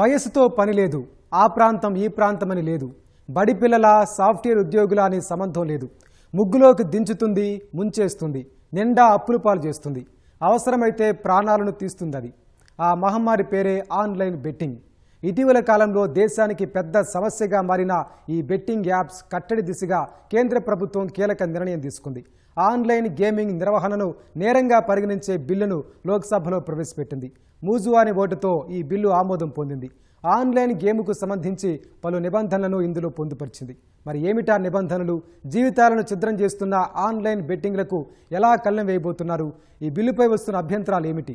వయసుతో పని లేదు. ఆ ప్రాంతం ఈ ప్రాంతం అని లేదు. బడి పిల్లల సాఫ్ట్వేర్ ఉద్యోగుల అనే సంబంధం లేదు. ముగ్గులోకి దించుతుంది ముంచేస్తుంది. నిండా అప్పులు పాలు చేస్తుంది. అవసరమైతే ప్రాణాలను తీస్తుంది అది ఆ మహమ్మారి పేరే ఆన్లైన్ బెట్టింగ్. ఇటీవల కాలంలో దేశానికి పెద్ద సమస్యగా మారిన ఈ బెట్టింగ్ యాప్స్ కట్టడి దిశగా కేంద్ర ప్రభుత్వం కీలక నిర్ణయం తీసుకుంది. ఆన్లైన్ గేమింగ్ నిర్వహణను నేరంగా పరిగణించే బిల్లును లోక్సభలో ప్రవేశపెట్టింది. మూజువాని ఓటుతో ఈ బిల్లు ఆమోదం పొందింది. ఆన్లైన్ గేమ్కు సంబంధించి పలు నిబంధనలను ఇందులో పొందుపరిచింది. మరి ఏమిటా నిబంధనలు? జీవితాలను ఛిద్రం చేస్తున్న ఆన్లైన్ బెట్టింగ్లకు ఎలా కళ్ళెం వేయబోతున్నారు? ఈ బిల్లుపై వస్తున్న అభ్యంతరాలు ఏమిటి?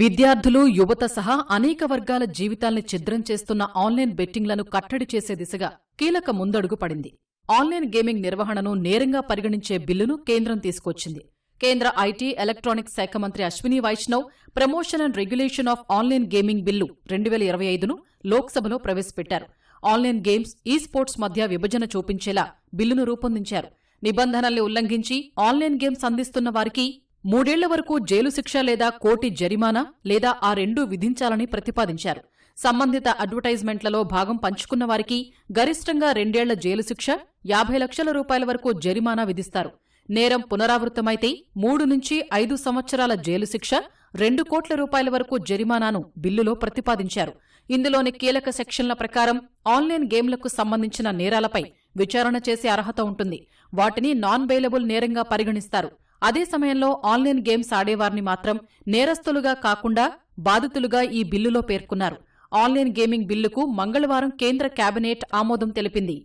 విద్యార్థులు యువత సహా అనేక వర్గాల జీవితాల్ని ఛిద్రం చేస్తున్న ఆన్లైన్ బెట్టింగ్లను కట్టడి చేసే దిశగా కీలక ముందడుగు పడింది. ఆన్లైన్ గేమింగ్ నిర్వహణను నేరంగా పరిగణించే బిల్లును కేంద్రం తీసుకొచ్చింది. కేంద్ర ఐటీ ఎలక్ట్రానిక్స్ శాఖ మంత్రి Ashwini Vaishnaw promotion and regulation of online gaming bill రెండు వేల ఇరవై ఐదును లోక్సభలో ప్రవేశపెట్టారు. ఆన్లైన్ గేమ్స్ ఈ స్పోర్ట్స్ మధ్య విభజన చూపించేలా బిల్లును రూపొందించారు. నిబంధనల్ని ఉల్లంఘించి ఆన్లైన్ గేమ్స్ అందిస్తున్న వారికి మూడేళ్ళ వరకు జైలు శిక్ష లేదా కోటి జరిమానా లేదా ఆ రెండూ విధించాలని ప్రతిపాదించారు. సంబంధిత అడ్వర్టైజ్మెంట్లలో భాగం పంచుకున్న వారికి గరిష్టంగా రెండేళ్ళ జైలు శిక్ష యాభై లక్షల రూపాయల వరకు జరిమానా విధిస్తారు. నేరం పునరావృతమైతే మూడు నుంచి ఐదు సంవత్సరాల జైలు శిక్ష రెండు కోట్ల రూపాయల వరకు జరిమానాను బిల్లులో ప్రతిపాదించారు. ఇందులోని కీలక సెక్షన్ల ప్రకారం ఆన్లైన్ గేమ్లకు సంబంధించిన నేరాలపై విచారణ చేసే అర్హత ఉంటుంది. వాటిని నాన్ బెయిలబుల్ నేరంగా పరిగణిస్తారు. అదే సమయంలో ఆన్లైన్ గేమ్స్ ఆడేవారిని మాత్రం నేరస్తులుగా కాకుండా బాధితులుగా ఈ బిల్లులో పేర్కొన్నారు. ఆన్లైన్ గేమింగ్ బిల్లుకు మంగళవారం కేంద్ర కేబినెట్ ఆమోదం తెలిపింది.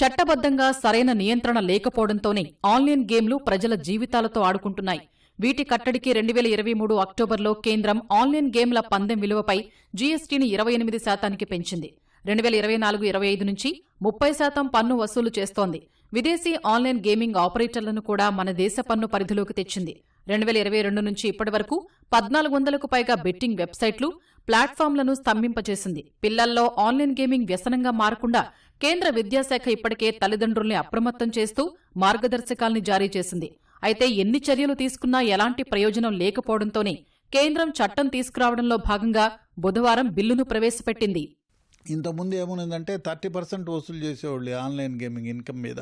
చట్టబద్ధంగా సరైన నియంత్రణ లేకపోవడంతోనే ఆన్లైన్ గేమ్లు ప్రజల జీవితాలతో ఆడుకుంటున్నాయి. వీటి కట్టడికి రెండు వేల ఇరవై మూడు అక్టోబర్లో కేంద్రం ఆన్లైన్ గేమ్ల పందెం విలువపై జీఎస్టీని ఇరవై ఎనిమిది శాతానికి పెంచింది. రెండు వేల ఇరవై నాలుగు ఇరవై ఐదు నుంచి ముప్పై శాతం పన్ను వసూలు చేస్తోంది. విదేశీ ఆన్లైన్ గేమింగ్ ఆపరేటర్లను కూడా మన దేశ పన్ను పరిధిలోకి తెచ్చింది. రెండు వేల ఇరవై రెండు నుంచి ఇప్పటి వరకు పద్నాలుగు వందలకు పైగా బెట్టింగ్ వెబ్సైట్లు ప్లాట్ఫామ్లను స్తంభింపచేసింది పిల్లల్లో ఆన్లైన్ గేమింగ్ వ్యసనంగా మారకుండా కేంద్ర విద్యాశాఖ ఇప్పటికే తల్లిదండ్రుల్ని అప్రమత్తం చేస్తూ మార్గదర్శకాల్ని జారీ చేసింది. అయితే ఎన్ని చర్యలు తీసుకున్నా ఎలాంటి ప్రయోజనం లేకపోవడంతోనే కేంద్రం చట్టం తీసుకురావడంలో భాగంగా బుధవారం బిల్లును ప్రవేశపెట్టింది. ఇంతకుముందు ఏముందంటే థర్టీ పర్సెంట్ వసూలు చేసేవాళ్ళు ఆన్లైన్ గేమింగ్ ఇన్కమ్ మీద.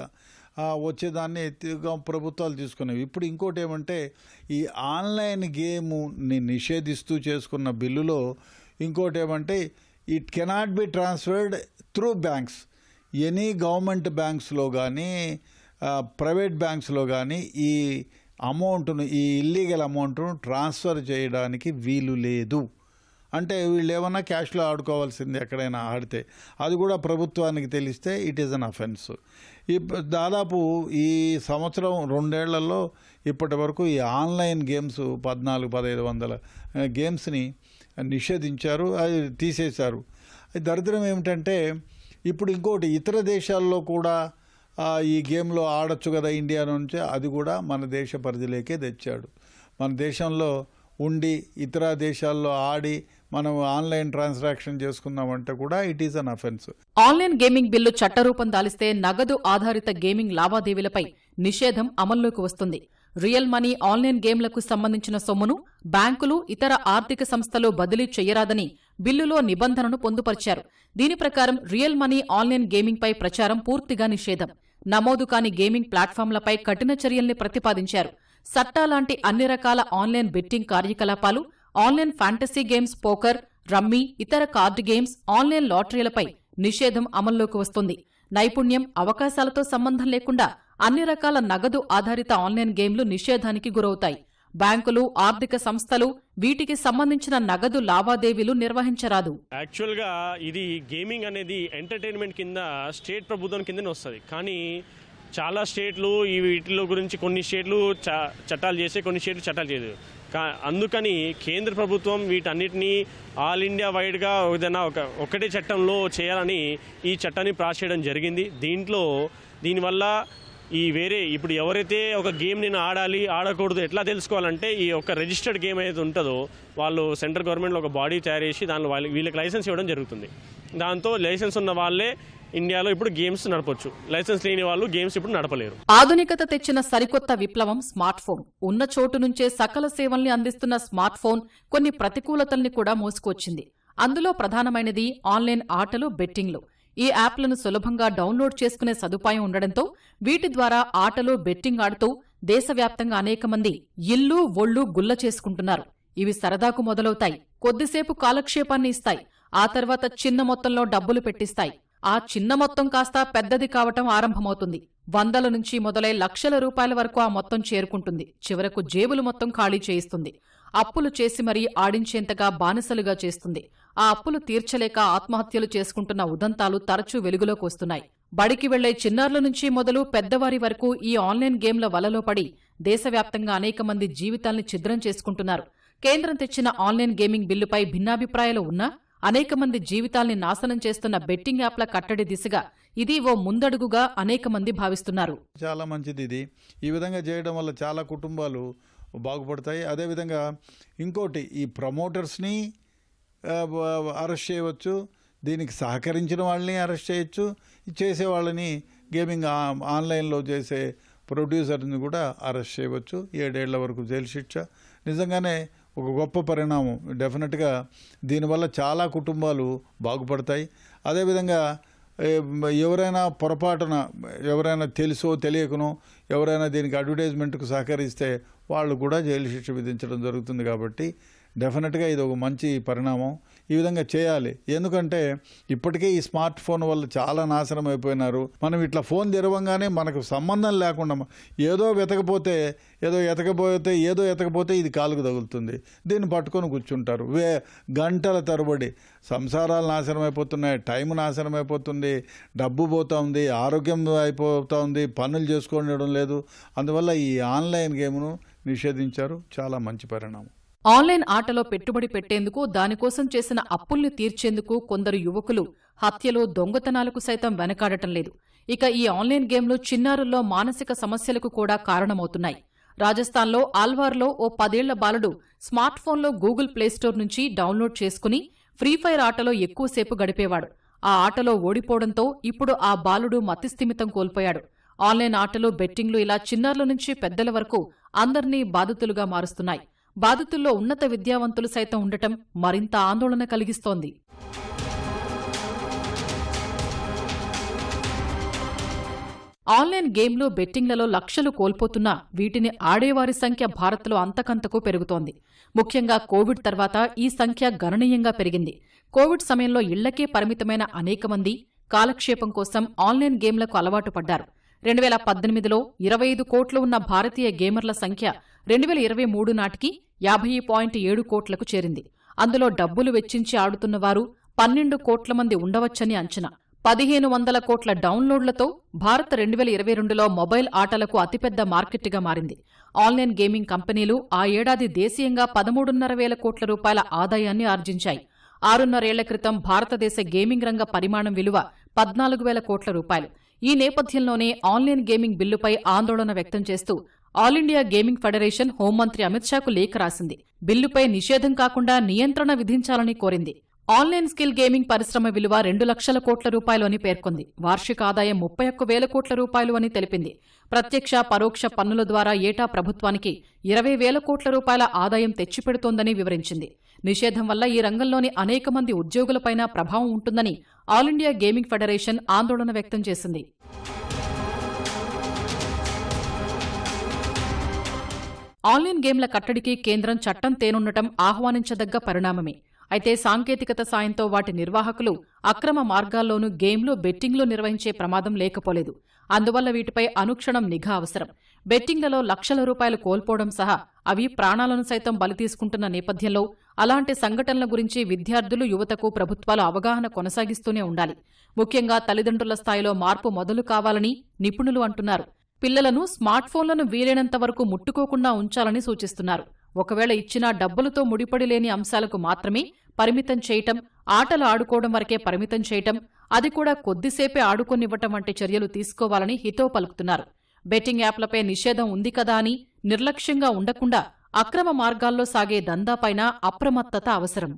వచ్చేదాన్ని ఎత్తుగా ప్రభుత్వాలు తీసుకునేవి. ఇప్పుడు ఇంకోటి ఏమంటే ఈ ఆన్లైన్ గేమ్ని నిషేధిస్తూ చేసుకున్న బిల్లులో ఇంకోటి ఏమంటే it cannot be transferred through banks. Any government బ్యాంక్స్లో కానీ ప్రైవేట్ బ్యాంక్స్లో కానీ ఈ అమౌంట్ను ఈ ఇల్లీగల్ అమౌంట్ను ట్రాన్స్ఫర్ చేయడానికి వీలు లేదు. అంటే వీళ్ళు ఏమన్నా క్యాష్లో ఆడుకోవాల్సింది ఎక్కడైనా ఆడితే. అది కూడా ప్రభుత్వానికి తెలిస్తే ఇట్ ఈస్ అన్ అఫెన్స్ ఈ దాదాపు ఈ సంవత్సరం రెండేళ్ళలో ఇప్పటి వరకు ఈ ఆన్లైన్ గేమ్స్ పద్నాలుగు పదహైదు వందల గేమ్స్ని నిషేధించారు అది తీసేశారు. దరిద్రం ఏమిటంటే ఇప్పుడు ఇంకోటి ఇతర దేశాల్లో కూడా ఈ గేమ్లో ఆడొచ్చు కదా ఇండియా నుంచి అది కూడా మన దేశ పరిధిలోకే తెచ్చాడు. మన దేశంలో ఉండి ఇతర దేశాల్లో ఆడి మనం ఆన్లైన్ ట్రాన్సాక్షన్ చేసుకుందామంటే కూడా it is an offence online gaming bill చట్టరూపం దాలిస్తే నగదు ఆధారిత గేమింగ్ లావాదేవీలపై నిషేధం అమల్లోకి వస్తుంది. రియల్ మనీ ఆన్లైన్ గేమ్లకు సంబంధించిన సొమ్మును బ్యాంకులు ఇతర ఆర్థిక సంస్థలు బదిలీ చేయరాదని బిల్లులో నిబంధనను పొందుపరిచారు. దీని ప్రకారం రియల్ మనీ ఆన్లైన్ గేమింగ్పై ప్రచారం పూర్తిగా నిషేధం. నమోదు కాని గేమింగ్ ప్లాట్ఫామ్లపై కఠిన చర్యల్ని ప్రతిపాదించారు. సట్టా లాంటి అన్ని రకాల ఆన్లైన్ బెట్టింగ్ కార్యకలాపాలు online fantasy games poker rummy ఇతర కార్డు గేమ్స్ ఆన్లైన్ లాటరీలపై నిషేధం అమల్లోకి వస్తుంది. నైపుణ్యం అవకాశాలతో సంబంధం లేకుండా అన్ని రకాల నగదు ఆధారిత ఆన్లైన్ గేమ్లు నిషేధానికి గురవుతాయి. బ్యాంకులు ఆర్థిక సంస్థలు వీటికి సంబంధించిన నగదు లావాదేవీలు నిర్వహించరాదు. యాక్చువల్గా ఇది గేమింగ్ అనేది ఎంటర్టైన్మెంట్ కింద స్టేట్ ప్రభుత్వం కిందనే వస్తుంది. కానీ చాలా స్టేట్లు ఈ వీటిలో గురించి కొన్ని స్టేట్లు చట్టాలు చేసే కొన్ని స్టేట్లు చట్టాలు చేయదు కా అందుకని కేంద్ర ప్రభుత్వం వీటన్నిటినీ ఆల్ ఇండియా వైడ్గా ఏదైనా ఒక ఒకటే చట్టంలో చేయాలని ఈ చట్టాన్ని పాస్ చేయడం జరిగింది. దీంట్లో దీనివల్ల ఈ వేరే ఇప్పుడు ఎవరైతే ఒక గేమ్ నేను ఆడాలి ఆడకూడదు ఎట్లా తెలుసుకోవాలంటే ఈ ఒక రిజిస్టర్డ్ గేమ్ ఏదైతే ఉంటుందో వాళ్ళు సెంట్రల్ గవర్నమెంట్లో ఒక బాడీ తయారు చేసి దానిలో వాళ్ళకి వీళ్ళకి లైసెన్స్ ఇవ్వడం జరుగుతుంది. దాంతో లైసెన్స్ ఉన్న వాళ్ళే ఇండియాలో ఇప్పుడు గేమ్స్ నడపొచ్చు. లైసెన్స్ లేని వాళ్ళు గేమ్స్ ఇప్పుడు నడపలేరు. ఆధునికత తెచ్చిన సరికొత్త విప్లవం స్మార్ట్ ఫోన్. ఉన్న చోటు నుంచే సకల సేవల్ని అందిస్తున్న స్మార్ట్ ఫోన్ కొన్ని ప్రతికూలతల్ని కూడా మోసుకొచ్చింది. అందులో ప్రధానమైనది ఆన్లైన్ ఆటలు బెట్టింగ్లు. ఈ యాప్లను సులభంగా డౌన్లోడ్ చేసుకునే సదుపాయం ఉండడంతో వీటి ద్వారా ఆటలు బెట్టింగ్ ఆడుతూ దేశవ్యాప్తంగా అనేక మంది ఇల్లు ఒళ్ళు గుల్ల చేసుకుంటున్నారు. ఇవి సరదాకు మొదలవుతాయి. కొద్దిసేపు కాలక్షేపాన్ని ఇస్తాయి. ఆ తర్వాత చిన్న మొత్తంలో డబ్బులు పెట్టిస్తాయి. ఆ చిన్న మొత్తం కాస్త పెద్దది కావటం ఆరంభమవుతుంది. వందల నుంచి మొదలై లక్షల రూపాయల వరకు ఆ మొత్తం చేరుకుంటుంది. చివరకు జేబులు మొత్తం ఖాళీ చేయిస్తుంది. అప్పులు చేసి మరీ ఆడించేంతగా బానిసలుగా చేస్తుంది. ఆ అప్పులు తీర్చలేక ఆత్మహత్యలు చేసుకుంటున్న ఉదంతాలు తరచూ వెలుగులోకి వస్తున్నాయి. బడికి వెళ్ళే చిన్నారుల నుంచి మొదలు పెద్దవారి వరకు ఈ ఆన్లైన్ గేమ్ల వలలో పడి దేశవ్యాప్తంగా అనేక మంది జీవితాల్ని ఛిద్రం చేసుకుంటున్నారు. కేంద్రం తెచ్చిన ఆన్లైన్ గేమింగ్ బిల్లుపై భిన్నాభిప్రాయాలు ఉన్నా అనేక మంది జీవితాల్ని నాశనం చేస్తున్న బెట్టింగ్ యాప్ల కట్టడి దిశగా ఇది ఓ ముందడుగుగా అనేక మంది భావిస్తున్నారు. చాలా మంచిది ఇది. ఈ విధంగా చేయడం వల్ల చాలా కుటుంబాలు బాగుపడతాయి. అదేవిధంగా ఇంకోటి ఈ ప్రమోటర్స్ని అరెస్ట్ చేయవచ్చు. దీనికి సహకరించిన వాళ్ళని అరెస్ట్ చేయొచ్చు. చేసే వాళ్ళని గేమింగ్ ఆన్లైన్లో చేసే ప్రొడ్యూసర్ని కూడా అరెస్ట్ చేయవచ్చు. ఏడేళ్ళ వరకు జైలు శిక్ష. నిజంగానే ఒక గొప్ప పరిణామం. డెఫినెట్గా దీనివల్ల చాలా కుటుంబాలు బాగుపడతాయి. అదేవిధంగా ఎవరైనా పొరపాటున ఎవరైనా తెలుసో తెలియకనో ఎవరైనా దీనికి అడ్వర్టైజ్మెంట్కు సహకరిస్తే వాళ్ళు కూడా జైలు శిక్ష విధించడం జరుగుతుంది కాబట్టి డెఫినెట్గా ఇది ఒక మంచి పరిణామం. ఈ విధంగా చేయాలి. ఎందుకంటే ఇప్పటికే ఈ స్మార్ట్ ఫోన్ వల్ల చాలా నాశనం అయిపోయినారు. మనం ఇట్లా ఫోన్ తెరవంగానే మనకు సంబంధం లేకుండా ఏదో వెతకపోతే ఏదో ఎతకపోతే ఏదో ఎతకపోతే ఇది కాలుకు తగులుతుంది. దీన్ని పట్టుకొని కూర్చుంటారు. వే గంటల తరబడి. సంసారాలు నాశనం అయిపోతున్నాయి టైం నాశనం అయిపోతుంది డబ్బు పోతూ ఉంది ఆరోగ్యం అయిపోతూ ఉంది పనులు చేసుకోవడం లేదు. అందువల్ల ఈ ఆన్లైన్ గేమ్ను నిషేధించారు. చాలా మంచి పరిణామం. ఆన్లైన్ ఆటలో పెట్టుబడి పెట్టేందుకు దానికోసం చేసిన అప్పుల్ని తీర్చేందుకు కొందరు యువకులు హత్యలు దొంగతనాలకు సైతం వెనకాడటం లేదు. ఇక ఈ ఆన్లైన్ గేమ్లు చిన్నారుల్లో మానసిక సమస్యలకు కూడా కారణమవుతున్నాయి. రాజస్థాన్లో ఆల్వార్లో ఓ పదేళ్ళ బాలుడు స్మార్ట్ ఫోన్లో గూగుల్ ప్లేస్టోర్ నుంచి డౌన్లోడ్ చేసుకుని ఫ్రీఫైర్ ఆటలో ఎక్కువసేపు గడిపేవాడు. ఆ ఆటలో ఓడిపోవడంతో ఇప్పుడు ఆ బాలుడు మతిస్థిమితం కోల్పోయాడు. ఆన్లైన్ ఆటలు బెట్టింగ్లు ఇలా చిన్నారుల నుంచి పెద్దల వరకు అందర్నీ బాధితులుగా మారుస్తున్నాయి. బాధితుల్లో ఉన్నత విద్యావంతులు సైతం ఉండటం మరింత ఆందోళన కలిగిస్తోంది. ఆన్లైన్ గేమ్లు బెట్టింగ్లలో లక్షలు కోల్పోతున్నా వీటిని ఆడేవారి సంఖ్య భారత్లో అంతకంతకు పెరుగుతోంది. ముఖ్యంగా కోవిడ్ తర్వాత ఈ సంఖ్య గణనీయంగా పెరిగింది. కోవిడ్ సమయంలో ఇళ్ళకే పరిమితమైన అనేక మంది కాలక్షేపం కోసం ఆన్లైన్ గేమ్లకు అలవాటు పడ్డారు. రెండు వేల పద్దెనిమిదిలో ఇరవై ఐదు కోట్లు ఉన్న భారతీయ గేమర్ల సంఖ్య రెండు వేల ఇరవై మూడు నాటికి యాభై పాయింట్ ఏడు కోట్లకు చేరింది. అందులో డబ్బులు వెచ్చించి ఆడుతున్నవారు పన్నెండు కోట్ల మంది ఉండవచ్చని అంచనా. పదిహేను వందల కోట్ల డౌన్లోడ్లతో భారత్ రెండు వేల ఇరవై రెండులో మొబైల్ ఆటలకు అతిపెద్ద మార్కెట్గా మారింది. ఆన్లైన్ గేమింగ్ కంపెనీలు ఆ ఏడాది దేశీయంగా పదమూడున్నర వేల కోట్ల రూపాయల ఆదాయాన్ని ఆర్జించాయి. ఆరున్నరేళ్ళ క్రితం భారతదేశ గేమింగ్ రంగ పరిమాణం విలువ పద్నాలుగు వేల కోట్ల రూపాయలు. ఈ నేపథ్యంలోనే ఆన్లైన్ గేమింగ్ బిల్లుపై ఆందోళన వ్యక్తం చేస్తూ ఆల్ ఇండియా గేమింగ్ ఫెడరేషన్ హోంమంత్రి అమిత్ షాకు లేఖ రాసింది. బిల్లుపై నిషేధం కాకుండా నియంత్రణ విధించాలని కోరింది. ఆన్లైన్ స్కిల్ గేమింగ్ పరిశ్రమ విలువ రెండు లక్షల కోట్ల రూపాయలు అని పేర్కొంది. వార్షిక ఆదాయం ముప్పై ఒక్క వేల కోట్ల రూపాయలు అని తెలిపింది. ప్రత్యక్ష పరోక్ష పన్నుల ద్వారా ఏటా ప్రభుత్వానికి ఇరవై వేల కోట్ల రూపాయల ఆదాయం తెచ్చిపెడుతోందని వివరించింది. నిషేధం వల్ల ఈ రంగంలోని అనేక మంది ఉద్యోగులపైన ప్రభావం ఉంటుందని ఆల్ ఇండియా గేమింగ్ ఫెడరేషన్ ఆందోళన వ్యక్తం చేసింది. ఆన్లైన్ గేమ్ల కట్టడికి కేంద్రం చట్టం తేనుండటం ఆహ్వానించదగ్గ పరిణామమే. అయితే సాంకేతికత సాయంతో వాటి నిర్వాహకులు అక్రమ మార్గాల్లోనూ గేమ్లు బెట్టింగ్లు నిర్వహించే ప్రమాదం లేకపోలేదు. అందువల్ల వీటిపై అనుక్షణం నిఘా అవసరం. బెట్టింగ్లలో లక్షల రూపాయలు కోల్పోవడం సహా అవి ప్రాణాలను సైతం బలితీసుకుంటున్న నేపథ్యంలో అలాంటి సంఘటనల గురించి విద్యార్థులు యువతకు ప్రభుత్వాలు అవగాహన కొనసాగిస్తూనే ఉండాలి. ముఖ్యంగా తల్లిదండ్రుల స్థాయిలో మార్పు మొదలు కావాలని నిపుణులు అంటున్నారు. పిల్లలను స్మార్ట్ ఫోన్లను వీలైనంత వరకు ముట్టుకోకుండా ఉంచాలని సూచిస్తున్నారు. ఒకవేళ ఇచ్చినా డబ్బులతో ముడిపడి లేని అంశాలకు మాత్రమే పరిమితం చేయటం ఆటలు ఆడుకోవడం వరకే పరిమితం చేయటం అది కూడా కొద్దిసేపే ఆడుకొనివ్వటం వంటి చర్యలు తీసుకోవాలని హితో పలుకుతున్నారు. బెట్టింగ్ యాప్లపై నిషేధం ఉంది కదా అని నిర్లక్ష్యంగా ఉండకుండా అక్రమ మార్గాల్లో సాగే దందాపైన అప్రమత్తత అవసరం.